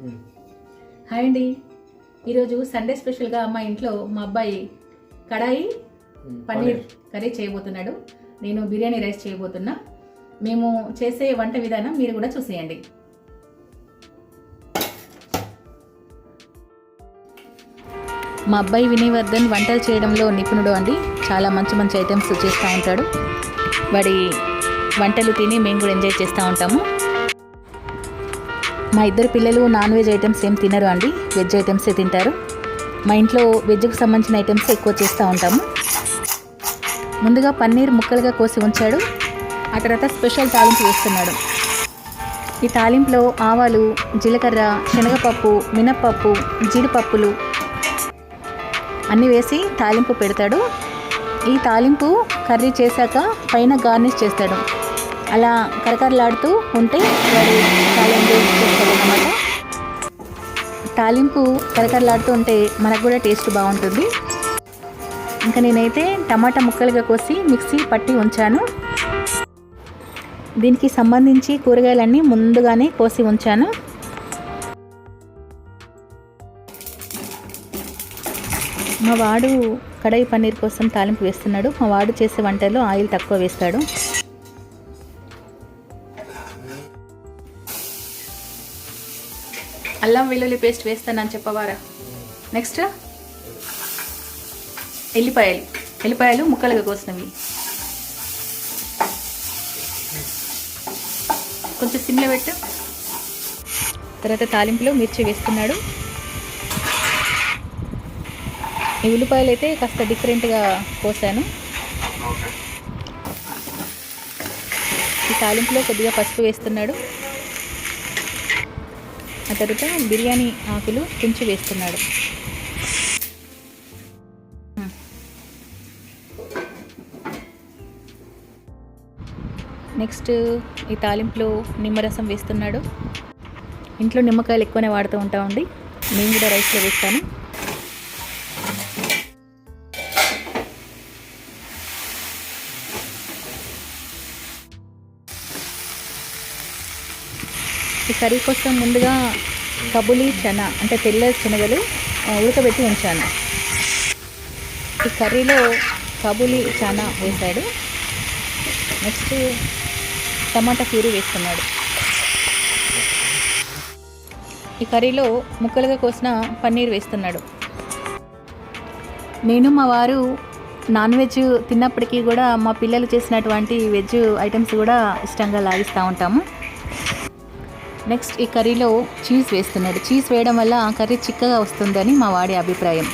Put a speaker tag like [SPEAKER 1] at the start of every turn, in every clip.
[SPEAKER 1] Hi అండి. ఈరోజు Sunday స్పెషల్గా మా ఇంట్లో మా అబ్బాయి కడాయి పన్నీర్. కర్రీ చేయబోతున్నాడు. నేను బిర్యానీ రైస్ చేయబోతున్నా. మేము చేసే వంట విధానం మీరు కూడా చూసేయండి. మా అబ్బాయి వినయవర్ధన్ వంటలు చేయడంలో నిపుణుడు అండి. చాలా మంచి మంచి ఐటమ్స్ చేస్తూ ఉంటాడు. వాడి వంటలు తిని మేము కూడా ఎంజాయ్ చేస్తూ ఉంటాము. మా ఇద్దరు పిల్లలు నాన్ వెజ్ ఐటమ్స్ ఏం తినరు అండి. వెజ్ ఐటమ్సే తింటారు? మా ఇంట్లో వెజ్కి సంబంధించిన ఐటమ్స్ ఎక్కువ చేస్తూ ఉంటాము. ముందుగా పన్నీర్ ముక్కలుగా కోసి ఉంచాడు. ఆ తర్వాత స్పెషల్ తాలింపు వేస్తున్నాడు. ఈ తాలింపులో ఆవాలు జీలకర్ర శనగపప్పు మినప్పప్పు జీడిపప్పులు అన్నీ వేసి తాలింపు పెడతాడు. ఈ తాలింపు కర్రీ చేశాక పైన గార్నిష్ చేస్తాడు. అలా కరకరలాడుతూ ఉంటే వాడు తాలింపు చేస్తాడు అన్నమాట తాలింపు కరకరలాడుతూ ఉంటే మనకు కూడా టేస్ట్ బాగుంటుంది. ఇంకా నేనైతే టమాటా ముక్కలుగా కోసి మిక్సీ పట్టి ఉంచాను. దీనికి సంబంధించి కూరగాయలన్నీ ముందుగానే కోసి ఉంచాను. మా వాడు కడాయి పన్నీర్ కోసం తాలింపు వేస్తున్నాడు. మా వాడు చేసే వంటల్లో ఆయిల్ తక్కువ వేస్తాడు. అల్లం వెల్లుల్లి పేస్ట్ వేస్తానని చెప్పవారా? నెక్స్ట్ ఎల్లిపాయలు. ఎల్లిపాయలు ముక్కలుగా కోసినవి. కొంచెం సిమ్లో పెట్టు. తర్వాత తాలింపులో మిర్చి వేస్తున్నాడు. ఈ ఉల్లిపాయలు అయితే కాస్త డిఫరెంట్గా కోసాను. ఈ తాలింపులో కొద్దిగా పసుపు వేస్తున్నాడు. ఆ తర్వాత బిర్యానీ ఆకులు తుంచి వేస్తున్నాడు నెక్స్ట్ ఈ తాలింపులో నిమ్మరసం వేస్తున్నాడు. ఇంట్లో నిమ్మకాయలు ఎక్కువనే వాడుతూ ఉంటామండి నేను కూడా రైస్లో వేస్తాను. ఈ కర్రీ కోసం ముందుగా కబులి చనా అంటే తెల్ల శనగలు ఉడకబెట్టి ఉంచాను. ఈ కర్రీలో కబులి చనా వేశాడు. నెక్స్ట్ టమాటా ప్యూరీ వేస్తున్నాడు. ఈ కర్రీలో ముక్కలుగా కోసిన పన్నీర్ వేస్తున్నాడు. నేను మా వారు నాన్ వెజ్ తిన్నప్పటికీ కూడా మా పిల్లలు చేసినటువంటి వెజ్ ఐటమ్స్ కూడా ఇష్టంగా లాగిస్తూ ఉంటాము. నెక్స్ట్ ఈ కర్రీలో చీజ్ వేస్తున్నాడు. చీజ్ వేయడం వల్ల ఆ కర్రీ చిక్కగా వస్తుందని మా వాడి అభిప్రాయం.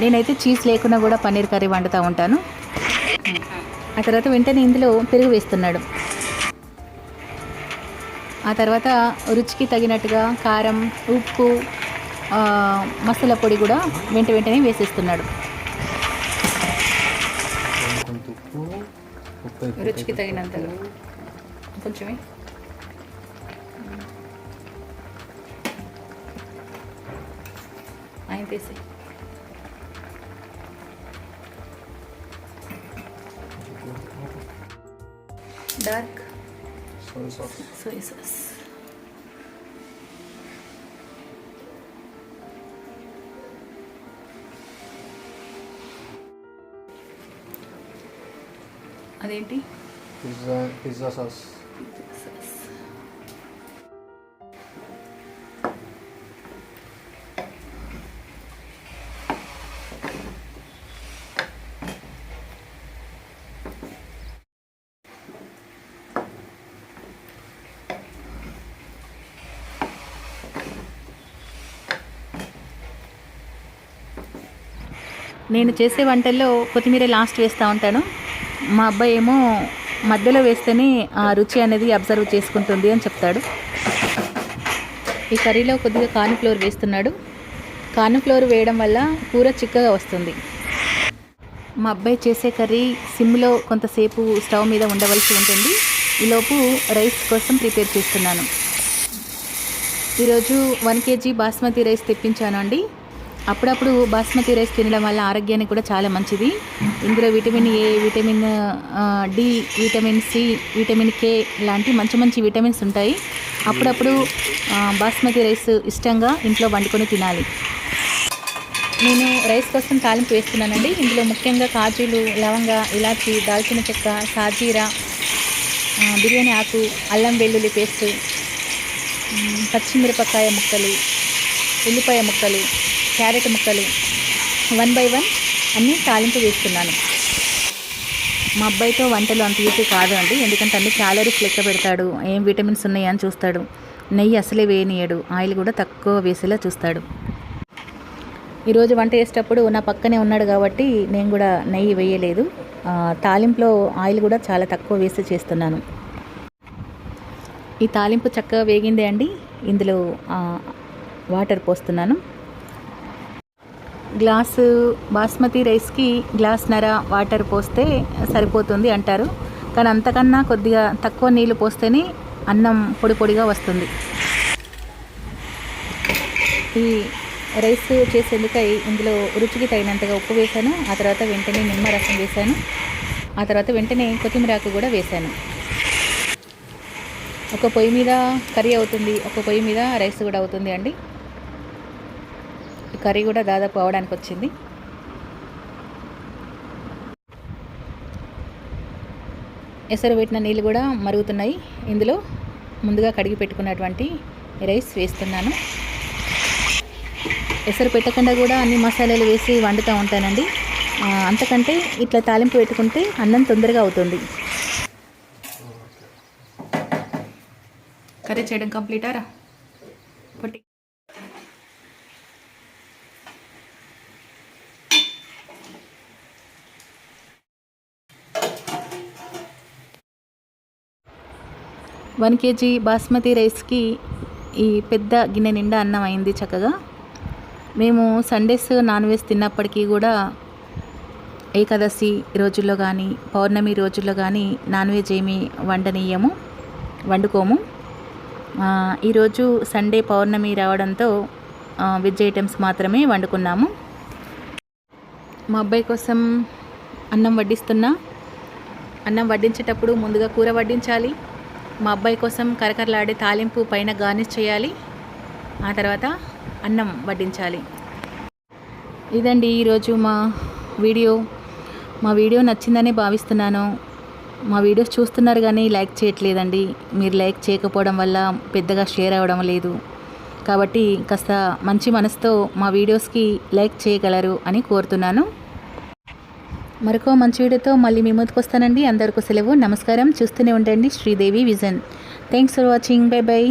[SPEAKER 1] నేనైతే చీజ్ లేకుండా కూడా పన్నీర్ కర్రీ వండుతూ ఉంటాను. ఆ తర్వాత వెంటనే ఇందులో పెరుగు వేస్తున్నాడు. ఆ తర్వాత రుచికి తగినట్టుగా కారం ఉప్పు మసాలా పొడి కూడా వెంట వెంటనే వేసేస్తున్నాడు. రుచికి తగినంతగా. కొంచెమే. ఆయన తీసి డార్క్
[SPEAKER 2] సోయా సాస్
[SPEAKER 1] సాస్ అదేంటి
[SPEAKER 2] పిజ్జా పిజ్జా సాస్
[SPEAKER 1] నేను చేసే వంటల్లో కొత్తిమీర లాస్ట్ వేస్తూ ఉంటాను. మా అబ్బాయి ఏమో మధ్యలో వేస్తేనే ఆ రుచి అనేది అబ్జర్వ్ చేసుకుంటుంది అని చెప్తాడు. ఈ కర్రీలో కొద్దిగా కార్న్ఫ్లోర్ వేస్తున్నాడు. కార్న్ఫ్లోర్ వేయడం వల్ల కూర చిక్కగా వస్తుంది. మా అబ్బాయి చేసే కర్రీ సిమ్లో కొంతసేపు స్టవ్ మీద ఉండవలసి ఉంటుంది. ఈలోపు రైస్ కోసం ప్రిపేర్ చేస్తున్నాను. ఈరోజు వన్ కేజీ బాస్మతి రైస్ తెప్పించాను అండి. అప్పుడప్పుడు బాస్మతి రైస్ తినడం వల్ల ఆరోగ్యానికి కూడా చాలా మంచిది. ఇందులో vitamin A vitamin D vitamin C vitamin K లాంటి మంచి మంచి విటమిన్స్ ఉంటాయి. అప్పుడప్పుడు బాస్మతి రైస్ ఇష్టంగా ఇంట్లో వండుకొని తినాలి. నేను రైస్ కోసం తాలింపు వేస్తున్నానండి. ఇందులో ముఖ్యంగా కాజులు లవంగ ఇలాచి దాల్చిన చెక్క సాజీరా బిర్యానీ ఆకు అల్లం వెల్లుల్లి పేస్ట్ పచ్చిమిరపకాయ ముక్కలు ఉల్లిపాయ ముక్కలు క్యారెట్ ముక్కలు వన్ బై వన్ అన్నీ తాలింపు వేస్తున్నాను. మా అబ్బాయితో వంటలు అంత ఈజీ కాదు అండి ఎందుకంటే అన్ని క్యాలరీస్ లెక్క పెడతాడు. ఏం విటమిన్స్ ఉన్నాయా అని చూస్తాడు. నెయ్యి అసలే వేయనీయడు. ఆయిల్ కూడా తక్కువ వేసేలా చూస్తాడు. ఈరోజు వంట చేసేటప్పుడు నా పక్కనే ఉన్నాడు కాబట్టి నేను కూడా నెయ్యి వేయలేదు. తాలింపులో ఆయిల్ కూడా చాలా తక్కువ వేసి చేస్తున్నాను. ఈ తాలింపు చక్కగా వేగిందే అండి. ఇందులో వాటర్ పోస్తున్నాను. గ్లాసు బాస్మతి రైస్కి గ్లాస్ నర వాటర్ పోస్తే సరిపోతుంది అంటారు. కానీ అంతకన్నా కొద్దిగా తక్కువ నీళ్ళు పోస్తేనే అన్నం పొడి పొడిగా వస్తుంది. ఈ రైస్ చేసేందుకై ఇందులో రుచికి తగినంతగా ఉప్పు వేశాను. ఆ తర్వాత వెంటనే నిమ్మరసం వేశాను. ఆ తర్వాత వెంటనే కొత్తిమీర ఆకు కూడా వేశాను. ఒక పొయ్యి మీద కర్రీ అవుతుంది. ఒక పొయ్యి మీద రైస్ కూడా అవుతుంది అండి. కర్రీ కూడా దాదాపు అవడానికి వచ్చింది ఎసరు పెట్టిన నీళ్ళు కూడా మరుగుతున్నాయి. ఇందులో ముందుగా కడిగి పెట్టుకున్నటువంటి రైస్ వేస్తున్నాను. ఎసరు పెట్టకుండా కూడా అన్ని మసాలాలు వేసి వండుతూ ఉంటానండి. అంతకంటే ఇట్లా తాలింపు పెట్టుకుంటే అన్నం తొందరగా అవుతుంది. కర్రీ చేయడం కంప్లీటారా? వన్ కేజీ బాస్మతి రైస్కి ఈ పెద్ద గిన్నె నిండా అన్నం అయింది చక్కగా. మేము సండేస్ నాన్ వెజ్ తిన్నప్పటికీ కూడా ఏకాదశి రోజుల్లో కానీ పౌర్ణమి రోజుల్లో కానీ నాన్ వెజ్ ఏమీ వండనీయము వండుకోము. ఈరోజు సండే పౌర్ణమి రావడంతో వెజ్ ఐటమ్స్ మాత్రమే వండుకున్నాము. మా అబ్బాయి కోసం అన్నం వడ్డిస్తున్నా. అన్నం వడ్డించేటప్పుడు ముందుగా కూర వడ్డించాలి. మా అబ్బాయి కోసం కరకరలాడే తాలింపు పైన గార్నిష్ చేయాలి. ఆ తర్వాత అన్నం వడ్డించాలి. ఇదండి ఈరోజు మా వీడియో. మా వీడియో నచ్చిందని భావిస్తున్నాను. మా వీడియోస్ చూస్తున్నారు కానీ లైక్ చేయట్లేదండి. మీరు లైక్ చేయకపోవడం వల్ల పెద్దగా షేర్ అవ్వడం లేదు. కాబట్టి కాస్త మంచి మనసుతో మా వీడియోస్కి లైక్ చేయగలరు అని కోరుతున్నాను. మరొక మంచి వీడియోతో మళ్ళీ మీ ముందుకు వస్తానండి. అందరికీ సెలవు. నమస్కారం. చూస్తూనే ఉండండి. Sridevi vision. Thanks for watching bye bye